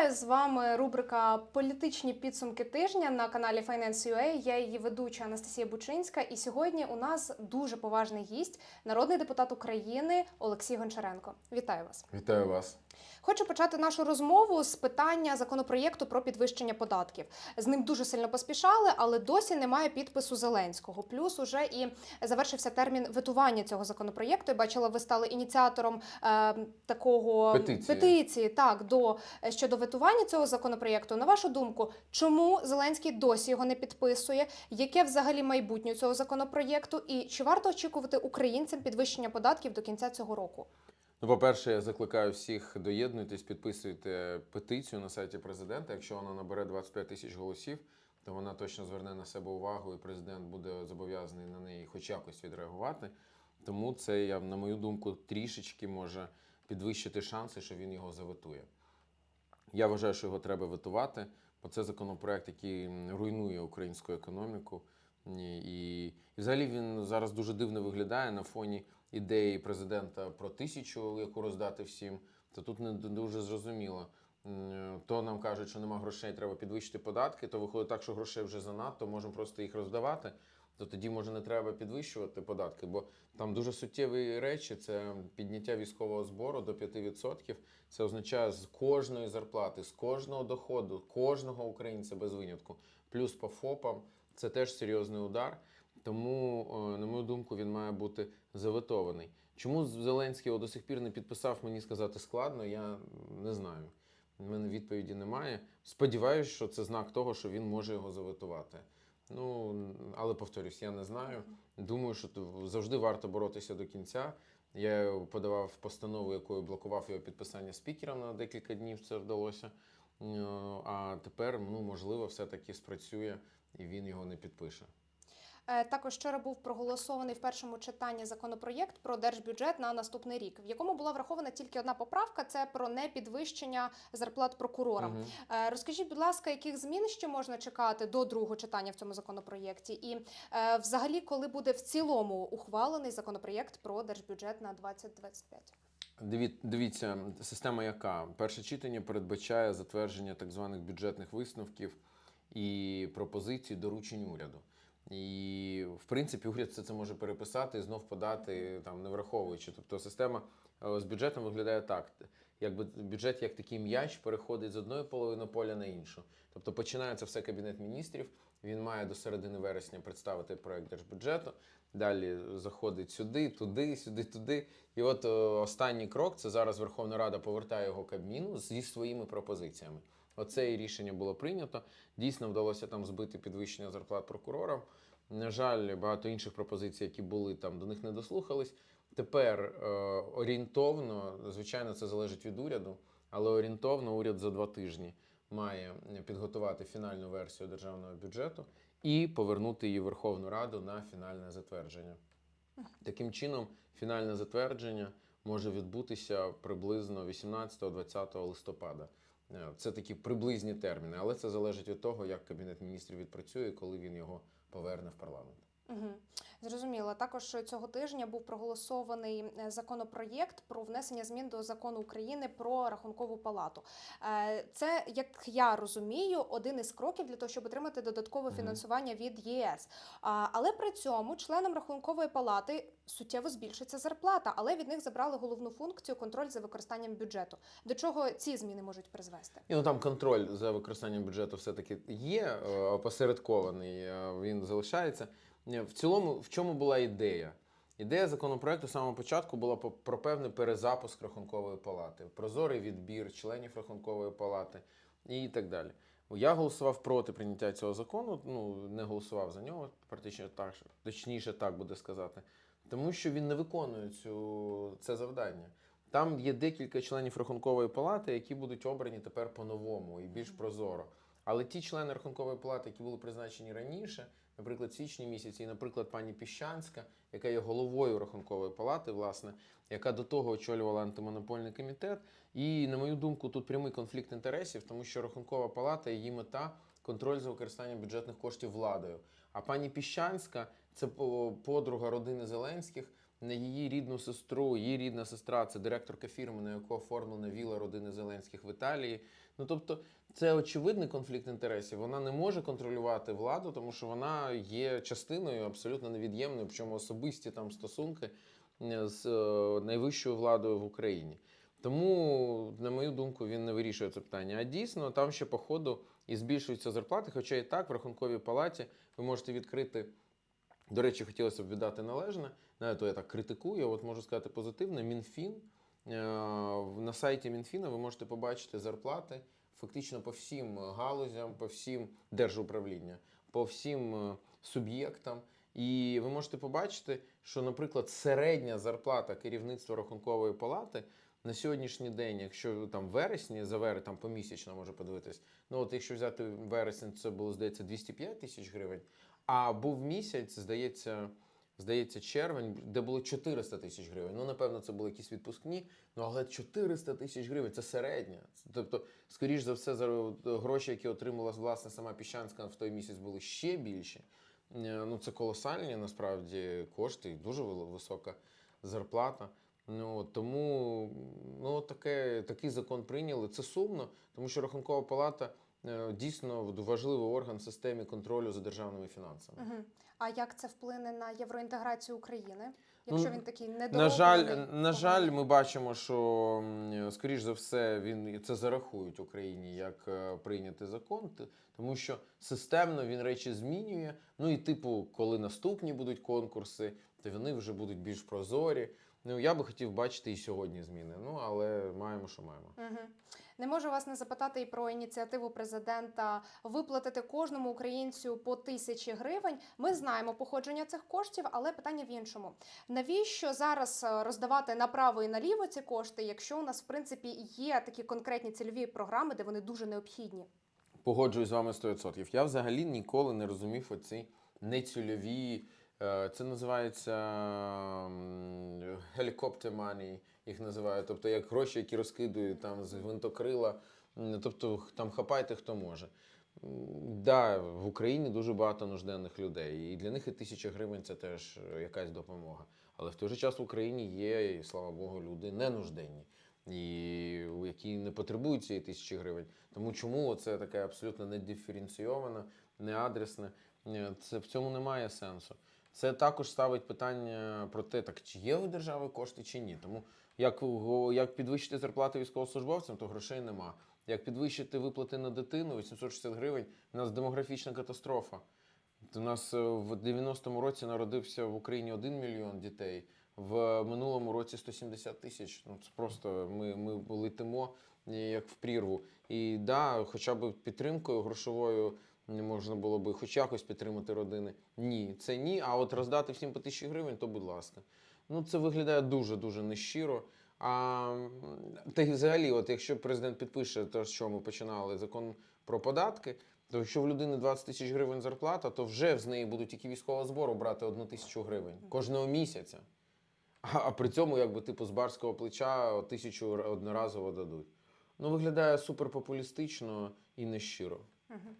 Вітаю з вами рубрика Політичні підсумки тижня на каналі Finance.ua. Я її ведуча Анастасія Бучинська. І сьогодні у нас дуже поважний гість, народний депутат України Олексій Гончаренко. Вітаю вас. Вітаю вас. Хочу почати нашу розмову з питання законопроєкту про підвищення податків. З ним дуже сильно поспішали, але досі немає підпису Зеленського. Плюс уже і завершився термін ветування цього законопроєкту. Я бачила, ви стали ініціатором е, такого Петиції. петиції так до щодо ветування цього законопроєкту. На вашу думку, чому Зеленський досі його не підписує? Яке взагалі майбутнє цього законопроєкту? І чи варто очікувати українцям підвищення податків до кінця цього року? Ну, по-перше, я закликаю всіх доєднуйтесь, підписуйте петицію на сайті президента. Якщо вона набере 25 тисяч голосів, то вона точно зверне на себе увагу, і президент буде зобов'язаний на неї хоч якось відреагувати. Тому це, я, на мою думку, трішечки може підвищити шанси, що він його заветує. Я вважаю, що його треба ветувати, бо це законопроект, який руйнує українську економіку. І, і взагалі він зараз дуже дивно виглядає на фоні ідеї президента про тисячу, яку роздати всім. То тут не дуже зрозуміло. То нам кажуть, що нема грошей, треба підвищити податки, то виходить так, що грошей вже занадто, можемо просто їх роздавати. То тоді може не треба підвищувати податки, бо там дуже суттєві речі: це підняття військового збору до 5%. Це означає з кожної зарплати, з кожного доходу, кожного українця без винятку, плюс по ФОПам. Це теж серйозний удар. Тому, е, на мою думку, він має бути заветований. Чому Зеленський його до сих пір не підписав, мені сказати складно, я не знаю. У мене відповіді немає. Сподіваюсь, що це знак того, що він може його заветувати. Ну, але повторюсь, я не знаю. Думаю, що завжди варто боротися до кінця. Я подавав постанову, якою блокував його підписання спікером на декілька днів. Це вдалося. Е, А тепер, ну можливо, все-таки спрацює і він його не підпише. Е, Також вчора був проголосований в першому читанні законопроєкт про держбюджет на наступний рік, в якому була врахована тільки одна поправка: це про непідвищення зарплат прокурорам. Е, Розкажіть, будь ласка, яких змін ще можна чекати до другого читання в цьому законопроєкті? І е, взагалі, коли буде в цілому ухвалений законопроєкт про держбюджет на 2025? Диві- Дивіться, система яка? Перше читання передбачає затвердження так званих бюджетних висновків і пропозицій доручень уряду. І, в принципі, уряд все це може переписати і знов подати, там, не враховуючи. Тобто система е, з бюджетом виглядає так. Якби бюджет як такий м'яч переходить з одної половини поля на іншу. Тобто починається все кабінет міністрів. Він має до середини вересня представити проект держбюджету. Далі заходить сюди, туди, сюди, туди. І от е, останній крок це зараз Верховна Рада повертає його Кабміну зі своїми пропозиціями. Оце і рішення було прийнято. Дійсно вдалося там збити підвищення зарплат прокурорам. На жаль, багато інших пропозицій, які були там, до них не дослухались. Тепер е, орієнтовно, звичайно, це залежить від уряду, але орієнтовно уряд за два тижні має підготувати фінальну версію державного бюджету і повернути її в Верховну Раду на фінальне затвердження. Таким чином, фінальне затвердження може відбутися приблизно 18-20 листопада. Е, Це такі приблизні терміни, але це залежить від того, як Кабінет міністрів відпрацює, коли він його поверне в парламент. Угу. Зрозуміло. Також цього тижня був проголосований е, законопроєкт про внесення змін до закону України про рахункову палату. Е, Це, як я розумію, один із кроків для того, щоб отримати додаткове фінансування від ЄС. Але при цьому членам рахункової палати суттєво збільшиться зарплата, але від них забрали головну функцію контроль за використанням бюджету. До чого ці зміни можуть призвести? І ну там контроль за використанням бюджету все-таки є е, опосередкований, він залишається. В цілому, в чому була ідея? Ідея законопроекту з самого початку була про певний перезапуск рахункової палати, прозорий відбір членів рахункової палати і так далі. Я голосував проти прийняття цього закону, ну не голосував за нього, практично так, точніше так буде сказати, тому що він не виконує цю, це завдання. Там є декілька членів рахункової палати, які будуть обрані тепер по-новому і більш прозоро. Але ті члени рахункової палати, які були призначені раніше, наприклад, січні місяці, і, наприклад, пані Піщанська, яка є головою рахункової палати, власне, яка до того очолювала антимонопольний комітет. І, на мою думку, тут прямий конфлікт інтересів, тому що рахункова палата її мета контроль за використанням бюджетних коштів владою. А пані Піщанська це по- подруга родини Зеленських. На її рідну сестру. Її рідна сестра це директорка фірми, на яку оформлена віла родини Зеленських в Італії. Ну тобто, це очевидний конфлікт інтересів. Вона не може контролювати владу, тому що вона є частиною абсолютно невід'ємною, причому особисті там стосунки е, з е, найвищою владою в Україні. Тому, на мою думку, він не вирішує це питання. А дійсно, там ще по ходу і збільшуються зарплати. Хоча і так в рахунковій палаті ви можете відкрити. До речі, хотілося б віддати належне. Не, то я так критикую. От можу сказати позитивне. Мінфін е, на сайті Мінфіна ви можете побачити зарплати фактично по всім галузям, по всім держуправління, по всім е, суб'єктам. І ви можете побачити, що, наприклад, середня зарплата керівництва рахункової палати на сьогоднішній день, якщо там вересні, за вересень, там помісячно може подивитись, ну от якщо взяти вересень, це було, здається, 205 тисяч гривень, а був місяць, здається, здається, червень, де було 400 тисяч гривень. Ну, напевно, це були якісь відпускні, ну але 400 тисяч гривень це середня. Тобто, скоріш за все, за гроші, які отримала власне сама Піщанська в той місяць, були ще більші. Е, Ну, це колосальні насправді кошти, дуже висока зарплата. Ну тому ну, таке, такий закон прийняли. Це сумно, тому що Рахункова палата е, дійсно важливий орган в системі контролю за державними фінансами. Угу. А як це вплине на євроінтеграцію України? Якщо Ну, він такий На недороблений? жаль, на жаль, ми бачимо, що скоріш за все він це зарахують Україні як е, прийнятий закон, тому що системно він речі змінює. Ну і типу, коли наступні будуть конкурси, то вони вже будуть більш прозорі. Ну я би хотів бачити і сьогодні зміни. Ну але маємо, що маємо. Угу. Не можу вас не запитати і про ініціативу президента виплатити кожному українцю по тисячі гривень. Ми знаємо походження цих коштів, але питання в іншому: навіщо зараз е, роздавати направо і наліво ці кошти, якщо у нас в принципі є такі конкретні цільові програми, де вони дуже необхідні? Погоджуюсь з вами 100%. Я взагалі ніколи не розумів оці нецільові. Е, Це називається helicopter money, їх називають. Тобто як гроші, які розкидують там з гвинтокрила. Тобто там хапайте хто може. Да, в Україні дуже багато нужденних людей, і для них і тисяча гривень це теж е, якась допомога. Але в той же час в Україні є, і слава Богу, люди ненужденні, і які не потребують цієї тисячі гривень. Тому чому це таке абсолютно недиференційоване, неадресне? Це в цьому немає сенсу. Це також ставить питання про те, так чи є у держави кошти чи ні. Тому як, як підвищити зарплати військовослужбовцям, то грошей нема. Як підвищити виплати на дитину 860 гривень, у нас демографічна катастрофа. У нас е, в 90-му році народився в Україні 1 мільйон дітей, в минулому році 170 тисяч. Ну це просто ми, ми летимо е, як в прірву. І да, хоча б підтримкою грошовою не можна було би хоч якось підтримати родини. Ні, це ні. А от роздати всім по тисячі гривень, то будь ласка. Ну це виглядає дуже дуже нещиро. А та й взагалі, от якщо президент підпише те, що ми починали закон про податки, то якщо в людини 20 тисяч гривень зарплата, то вже з неї будуть тільки військового збору брати одну тисячу гривень кожного місяця. А, а при цьому, якби типу з барського плеча тисячу одноразово дадуть. Ну, виглядає суперпопулістично і нещиро. Угу.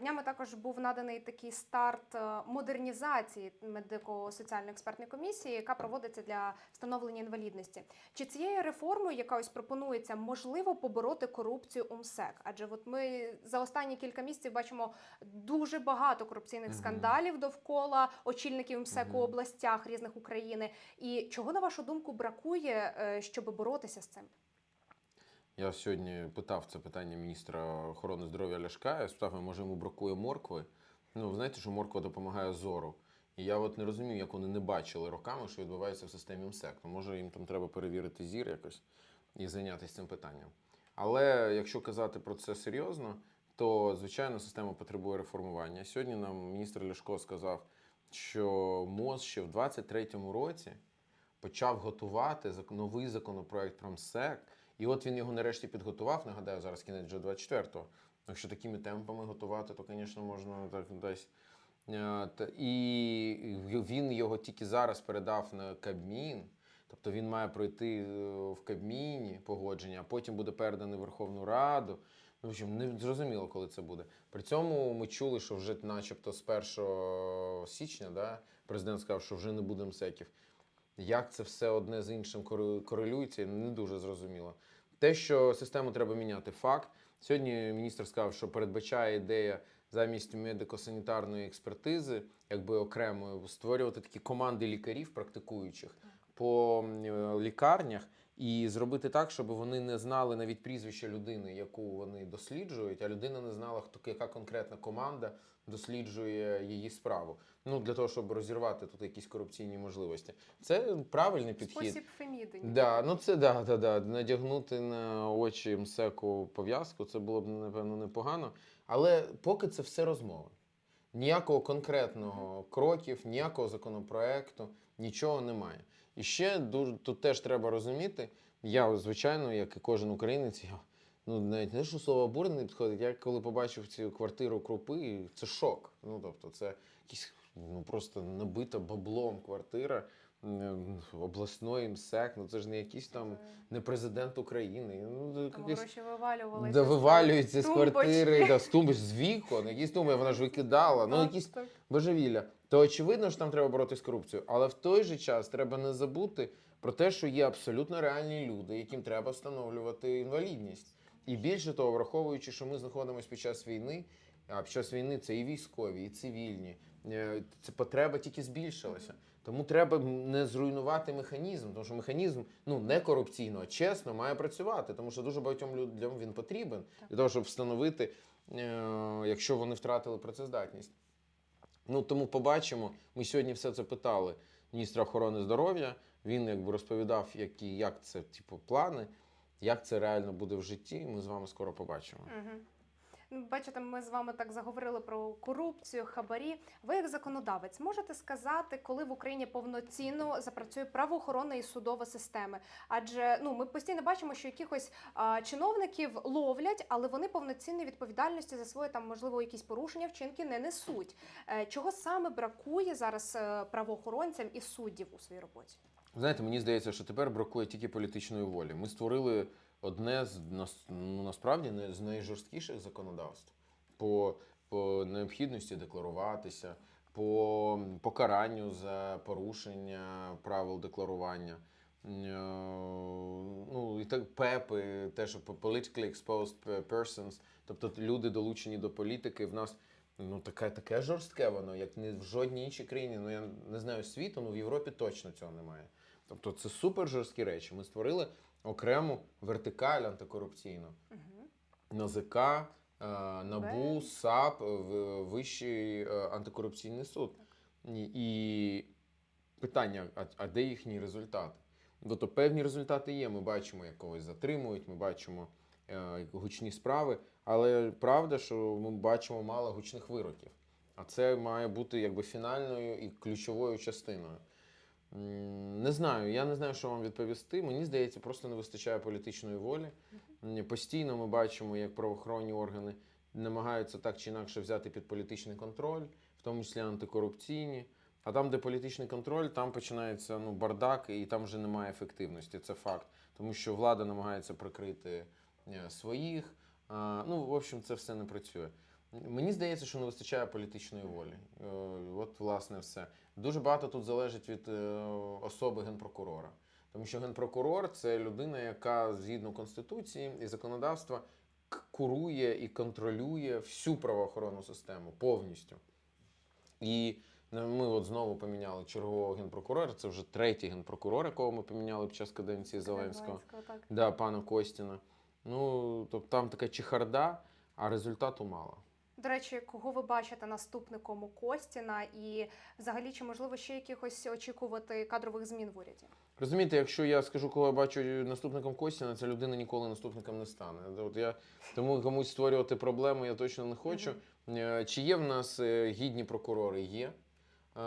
Днями також був наданий такий старт е, модернізації медико-соціально-експертної комісії, яка проводиться для встановлення інвалідності. Чи цією реформою, яка ось пропонується, можливо побороти корупцію у МСЕК? Адже от ми за останні кілька місяців бачимо дуже багато корупційних Мгм. скандалів довкола очільників МСЕК у Мгм. областях різних України. І чого на вашу думку бракує, е, щоб боротися з цим? Я сьогодні питав це питання міністра охорони здоров'я Ляшка. Я спитав, може йому бракує моркви. Ну, ви знаєте, що морква допомагає зору. І я от не розумію, як вони не бачили роками, що відбувається в системі МСЕК. Ну, може, їм там треба перевірити зір якось і зайнятися цим питанням. Але якщо казати про це серйозно, то звичайно система потребує реформування. Сьогодні нам міністр Ляшко сказав, що МОЗ ще в 23-му році почав готувати новий законопроект про МСЕК. І от він його нарешті підготував. Нагадаю, зараз кінець вже 24-го. Якщо такими темпами готувати, то, звісно, можна так десь. Е, І він його тільки зараз передав на Кабмін. Тобто він має пройти е, в Кабміні погодження, а потім буде переданий Верховну Раду. Ну, в общем, не зрозуміло, коли це буде. При цьому ми чули, що вже начебто з 1 січня да, президент сказав, що вже не буде МСЕКів. Як це все одне з іншим корелюється, не дуже зрозуміло. Те, що систему треба міняти, факт. Сьогодні міністр сказав, що передбачає ідея замість медико-санітарної експертизи, якби окремою створювати такі команди лікарів, практикуючих по е, лікарнях, і зробити так, щоб вони не знали навіть прізвище людини, яку вони досліджують, а людина не знала, хто яка конкретна команда досліджує її справу. Ну для того, щоб розірвати тут якісь корупційні можливості. Це правильний підхід. Спосіб Феміди. Да, ну це да, да, да. Надягнути на очі МСЕКу пов'язку, це було б напевно непогано. Але поки це все розмови. Ніякого конкретного кроків, ніякого законопроекту, нічого немає. І ще дуже тут теж треба розуміти. Я, звичайно, як і кожен українець, я ну навіть не що слово обурений підходить. Я коли побачив цю квартиру крупи, це шок. Ну тобто, це якісь ну просто набита баблом квартира обласної МСЕК. Ну це ж не якийсь там не президент України. Ну якийсь гроші вивалювалися. де вивалюються з квартири, да, з тумбоч, з вікон, якісь тумби, вона ж викидала. Ну, якісь божевілля. То очевидно, що там треба боротися з корупцією, але в той же час треба не забути про те, що є абсолютно реальні люди, яким треба встановлювати інвалідність. І більше того, враховуючи, що ми знаходимося під час війни, а під час війни це і військові, і цивільні, е, це потреба тільки збільшилася. Тому треба не зруйнувати механізм, тому що механізм ну не корупційно, а чесно має працювати, тому що дуже багатьом людям він потрібен для того, щоб встановити, е, якщо вони втратили працездатність. Ну тому побачимо. Ми сьогодні все це питали міністра охорони здоров'я. Він якби розповідав, які як це, типу, плани, як це реально буде в житті. Ми з вами скоро побачимо. Мгм. Бачите, ми з вами так заговорили про корупцію, хабарі. Ви, як законодавець, можете сказати, коли в Україні повноцінно запрацює правоохоронна і судова системи? Адже ну ми постійно бачимо, що якихось а, чиновників ловлять, але вони повноцінної відповідальності за свої там, можливо, якісь порушення вчинки не несуть. Е, чого саме бракує зараз е, правоохоронцям і суддів у своїй роботі? Знаєте, мені здається, що тепер бракує тільки політичної волі. Ми створили одне з ну, насправді не з найжорсткіших законодавств по, по необхідності декларуватися, по покаранню за порушення правил декларування. Е, Ну, і так ПЕПи, те, що по- politically exposed persons, тобто люди долучені до політики, в нас ну таке, таке жорстке воно, як не в жодній іншій країні. Ну я не знаю світу, ну в Європі точно цього немає. Тобто це супер жорсткі речі. Ми створили окрему вертикаль антикорупційну. НАЗК, е, НАБУ, САП, в- Вищий е, антикорупційний суд. І, і питання: а, а де їхні результати? Тобто певні результати є. Ми бачимо, як когось затримують, ми бачимо е, гучні справи, але правда, що ми бачимо мало гучних вироків. А це має бути якби фінальною і ключовою частиною. Не знаю, я не знаю, що вам відповісти. Мені здається, просто не вистачає політичної волі. Постійно ми бачимо, як правоохоронні органи намагаються так чи інакше взяти під політичний контроль, в тому числі антикорупційні. А там, де політичний контроль, там починається ну, бардак, і там вже немає ефективності. Це факт. Тому що влада намагається прикрити е, своїх. Ну, в общем, це все не працює. Мені здається, що не вистачає політичної волі. Е, От, власне, все. Дуже багато тут залежить від е, особи генпрокурора. Тому що генпрокурор це людина, яка згідно конституції і законодавства курує і контролює всю правоохоронну систему повністю. І е, ми от знову поміняли чергового генпрокурора. Це вже третій генпрокурор, якого ми поміняли під час каденції Зеленського. так. Да, пана Костіна. Ну, тобто там така чехарда, а результату мало. До речі, кого ви бачите наступником у Костіна, і взагалі чи можливо ще якихось очікувати кадрових змін в уряді? Розумієте, якщо я скажу, кого я бачу наступником Костіна, ця людина ніколи наступником не стане. От я тому комусь створювати проблему я точно не хочу. Е, Чи є в нас е, гідні прокурори? Є. Е,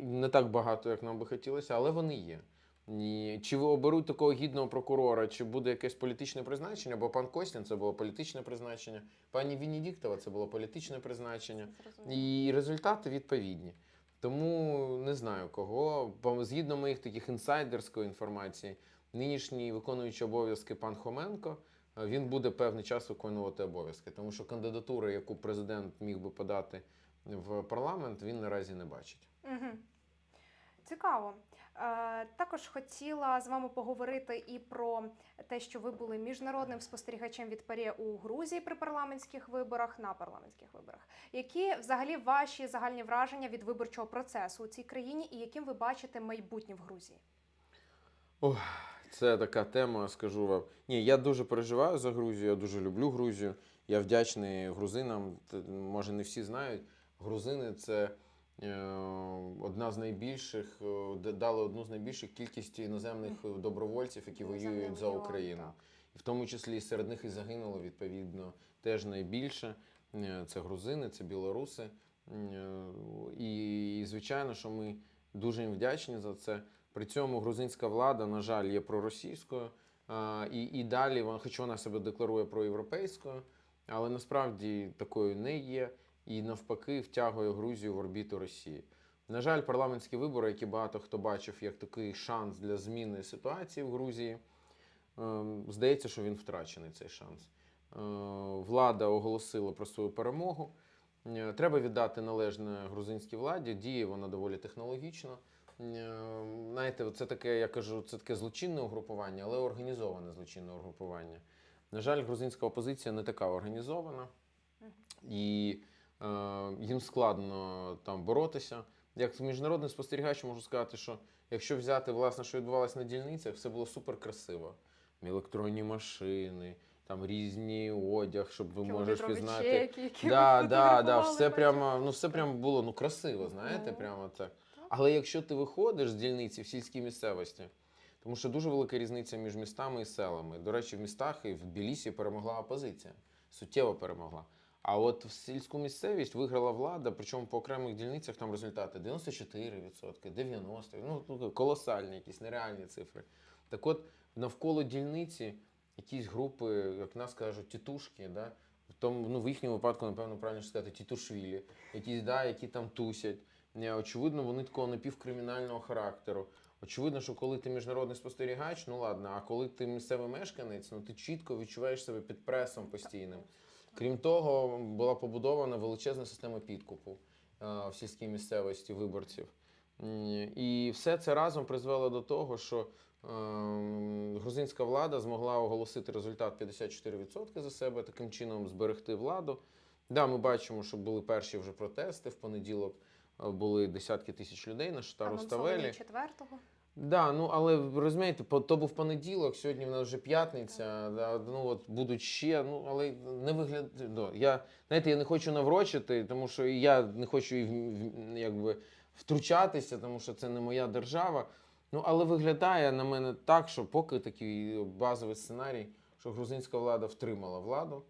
Не так багато, як нам би хотілося, але вони є. І Чи оберуть такого гідного прокурора, чи буде якесь політичне призначення? Бо пан Костін це було політичне призначення, пані Венедіктова це було політичне призначення. І результати відповідні. Тому не знаю кого. Бо Згідно моїх таких інсайдерської інформації, нинішній виконуючий обов'язки пан Хоменко. е, Він буде певний час виконувати обов'язки, тому що кандидатури, яку президент міг би подати в парламент, він наразі не бачить. Угу. Цікаво. Е, також хотіла з вами поговорити і про те, що ви були міжнародним спостерігачем від ПАРЄ у Грузії при парламентських виборах на парламентських виборах. Які взагалі ваші загальні враження від виборчого процесу у цій країні і яким ви бачите майбутнє в Грузії? Ох, це така тема, скажу вам. Ні, я дуже переживаю за Грузію, я дуже люблю Грузію. Я вдячний грузинам. Може, не всі знають. Грузини це е, одна з найбільших, е, дали одну з найбільших кількістю іноземних е, добровольців, які Іноземний воюють за Україну. так. І в тому числі серед них і загинуло відповідно теж найбільше. Е, Це грузини, це білоруси. І, і звичайно, що ми дуже їм вдячні за це. При цьому грузинська влада, на жаль, є проросійською. І, і далі, вона, хоч вона себе декларує проєвропейською, але насправді такою не є. І навпаки втягує Грузію в орбіту Росії. На жаль, парламентські вибори, які багато хто бачив як такий шанс для зміни ситуації в Грузії, ем, здається, що він втрачений цей шанс. Е, Влада оголосила про свою перемогу. Е, Треба віддати належне грузинській владі. Діє вона доволі технологічно. Е, Знаєте, це таке, я кажу, це таке злочинне угрупування, але організоване злочинне угрупування. На жаль, грузинська опозиція не така організована, і е, їм складно там боротися. Як міжнародний спостерігач можу сказати, що якщо взяти власне, що відбувалося на дільницях, все було супер красиво. Електронні машини, там різні одяг, щоб ви можеш пізнати. чеки, Да, да, да, все прямо, ну все прямо було ну красиво, знаєте, Ну, прямо так. так. Але якщо ти виходиш з дільниці в сільській місцевості, тому що дуже велика різниця між містами і селами. До речі, в містах і в Білісі перемогла опозиція, суттєво перемогла. А от в сільську місцевість виграла влада, причому по окремих дільницях там результати 94%, 90%, ну ну, колосальні, якісь нереальні цифри. Так от навколо дільниці якісь групи, як нас кажуть, тітушки, да? в тому, ну, в їхньому випадку, напевно, правильно сказати, тітушвілі, якісь, да, які там тусять. Е, Очевидно, вони такого напівкримінального характеру. Очевидно, що коли ти міжнародний спостерігач, ну ладно, а коли ти місцевий мешканець, ну ти чітко відчуваєш себе під пресом постійним. Крім того, була побудована величезна система підкупу е, в сільській місцевості виборців. І все це разом призвело до того, що ем, грузинська влада змогла оголосити результат 54% за себе, таким чином зберегти владу. Да, ми бачимо, що були перші вже протести. В понеділок е, були десятки тисяч людей на Штару Ставелі. четвертого. Да, ну але розумієте, по- то був понеділок, сьогодні в нас вже п'ятниця. Да, ну от будуть ще. Ну але не вигляд. Ну, я знаєте, я не хочу наврочити, тому що і я не хочу і в- в- якби втручатися, тому що це не моя держава. Ну але виглядає на мене так, що поки такий базовий сценарій, що грузинська влада втримала владу.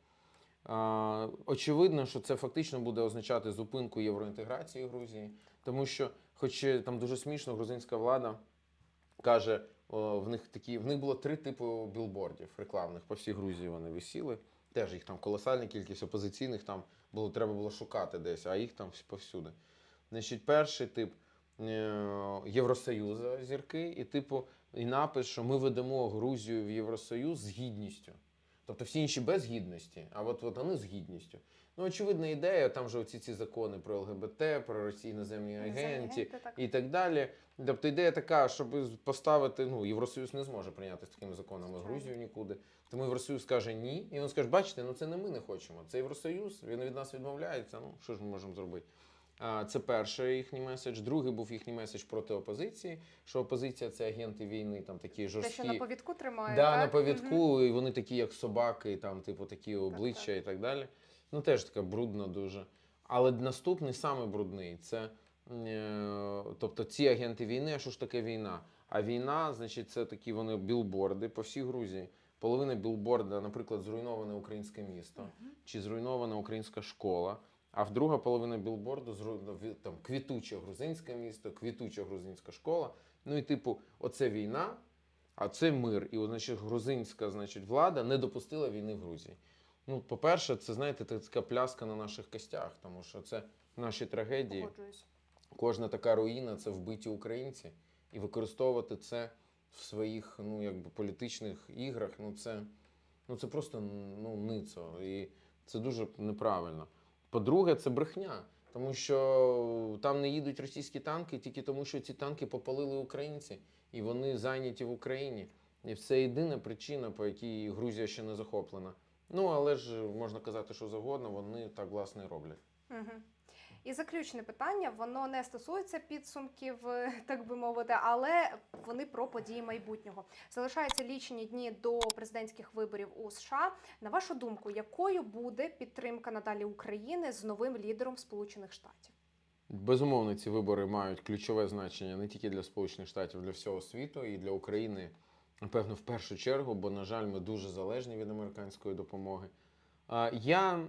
А, очевидно, що це фактично буде означати зупинку євроінтеграції Грузії, тому що, хоч е, там дуже смішно, грузинська влада каже, в них такі в них було три типи білбордів рекламних по всій Грузії. Вони висіли. Теж їх там колосальна кількість опозиційних там було, треба було шукати десь, а їх там повсюди. Значить, перший тип е, Євросоюзу зірки, і типу, і напис, що ми ведемо Грузію в Євросоюз з гідністю. Тобто всі інші без гідності, а от, от вони з гідністю. Ну, очевидна ідея, там же оці ці закони про ЛГБТ, про Росії іноземні агенті агенти, так. і так далі. Тобто ідея така, щоб поставити, ну, Євросоюз не зможе прийняти з такими законами Звичайно. Грузію нікуди. Тому Євросоюз скаже ні, і він скаже, бачите, ну це не ми не хочемо. Це Євросоюз, він від нас відмовляється. Ну що ж ми можемо зробити? А, Це перший їхній меседж. Другий був їхній меседж проти опозиції, що опозиція це агенти війни, там такі Те, що на повідку тримає. Да, так? на повідку, Мгм. і вони такі, як собаки, там, типу, такі обличчя і так далі. Ну, теж така брудна дуже. Але наступний саме брудний це е, тобто ці агенти війни, а що ж таке війна? А війна, значить, це такі вони білборди по всій Грузії. Половина білборда, наприклад, зруйноване українське місто чи зруйнована українська школа. А в друга половина білборду там квітуче грузинське місто, квітуча грузинська школа. Ну і типу, оце війна, а це мир. І значить, грузинська значить, влада не допустила війни в Грузії. Ну, по-перше, це знаєте, це така пляска на наших костях, тому що це наші трагедії. Погоджуюсь. Кожна така руїна це вбиті українці. І використовувати це в своїх ну, якби, політичних іграх, ну це, ну, це просто ну, ницо. І це дуже неправильно. По-друге, це брехня. Тому що там не їдуть російські танки тільки тому, що ці танки попалили українці, і вони зайняті в Україні. І це єдина причина, по якій Грузія ще не захоплена. Ну але ж можна казати, що завгодно, вони так власне і роблять. Угу. І заключне питання, воно не стосується підсумків, е, так би мовити, але вони про події майбутнього. Залишаються лічені дні до президентських виборів у США. На вашу думку, якою буде підтримка надалі України з новим лідером Сполучених Штатів? Безумовно, ці вибори мають ключове значення не тільки для Сполучених Штатів, для всього світу і для України, напевно, в першу чергу, бо, на жаль, ми дуже залежні від американської допомоги. Я,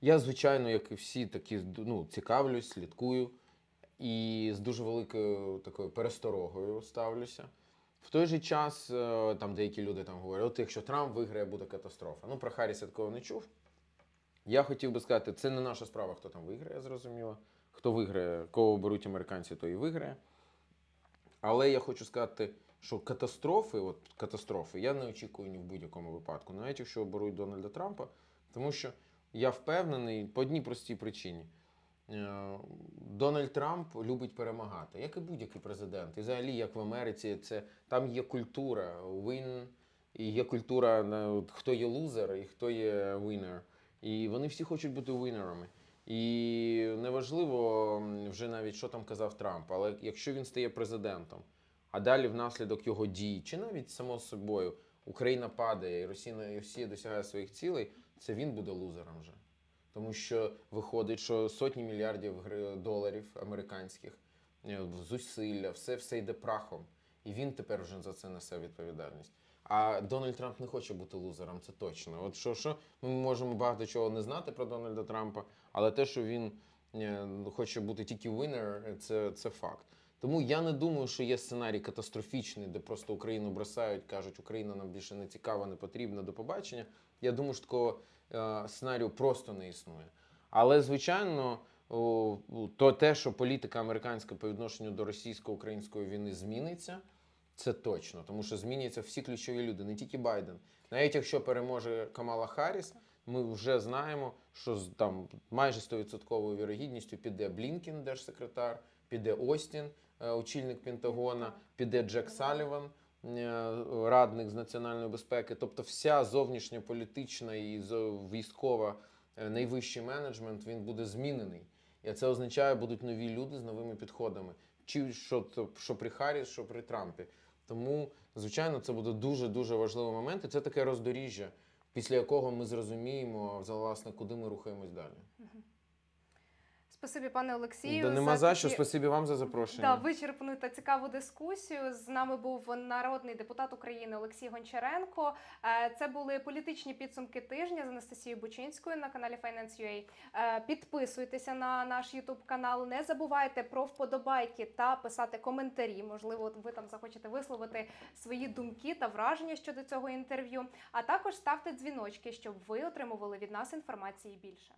я звичайно, як і всі, такі ну, цікавлюсь, слідкую і з дуже великою такою пересторогою ставлюся. В той же час е, там деякі люди там говорять, от якщо Трамп виграє, буде катастрофа. Ну, про Харріса такого не чув. Я хотів би сказати, це не наша справа, хто там виграє, зрозуміло. Хто виграє, кого беруть американці, той і виграє. Але я хочу сказати, що катастрофи, от катастрофи, я не очікую ні в будь-якому випадку, навіть якщо оберуть Дональда Трампа, тому що я впевнений по одній простій причині. Е, Дональд Трамп любить перемагати, як і будь-який президент. І взагалі, як в Америці, це там є культура win, і є культура хто є лузер і хто є winner. І вони всі хочуть бути винерами. І неважливо вже навіть що там казав Трамп, але якщо він стає президентом, а далі внаслідок його дій, чи навіть само собою Україна падає і Росія, і Росія досягає своїх цілей, це він буде лузером вже. Тому що виходить, що сотні мільярдів доларів американських е, зусилля, все, все йде прахом. І він тепер вже за це несе відповідальність. А Дональд Трамп не хоче бути лузером, це точно. От що, що ми можемо багато чого не знати про Дональда Трампа, але те, що він е, хоче бути тільки winner, це, це факт. Тому я не думаю, що є сценарій катастрофічний, де просто Україну бросають, кажуть, Україна нам більше не цікава, не потрібна, до побачення. Я думаю, що такого е, сценарію просто не існує. Але, звичайно, то те, що політика американська по відношенню до російсько-української війни зміниться, це точно, тому що зміняться всі ключові люди, не тільки Байден. Навіть якщо переможе Камала Харріс, ми вже знаємо, що там майже 100% вірогідністю піде Блінкен, держсекретар, піде Остін, очільник Пентагона, піде Джек Саліван, е, радник з національної безпеки. Тобто, вся зовнішньополітична і військова е, найвищий менеджмент він буде змінений. І це означає, будуть нові люди з новими підходами. Чи що, що при Харріс, що при Трампі. Тому, звичайно, це буде дуже дуже важливий момент, і це таке роздоріжжя, після якого ми зрозуміємо, власне, куди ми рухаємось далі. Спасибі, пане Олексію. Да нема за що. такі- Спасибі вам за запрошення. Да, вичерпну та цікаву дискусію. З нами був народний депутат України Олексій Гончаренко. Е, Це були політичні підсумки тижня з Анастасією Бучинською на каналі Finance.ua. Е, Підписуйтеся на наш YouTube канал. Не забувайте про вподобайки та писати коментарі. Можливо, ви там захочете висловити свої думки та враження щодо цього інтерв'ю. А також ставте дзвіночки, щоб ви отримували від нас інформації більше.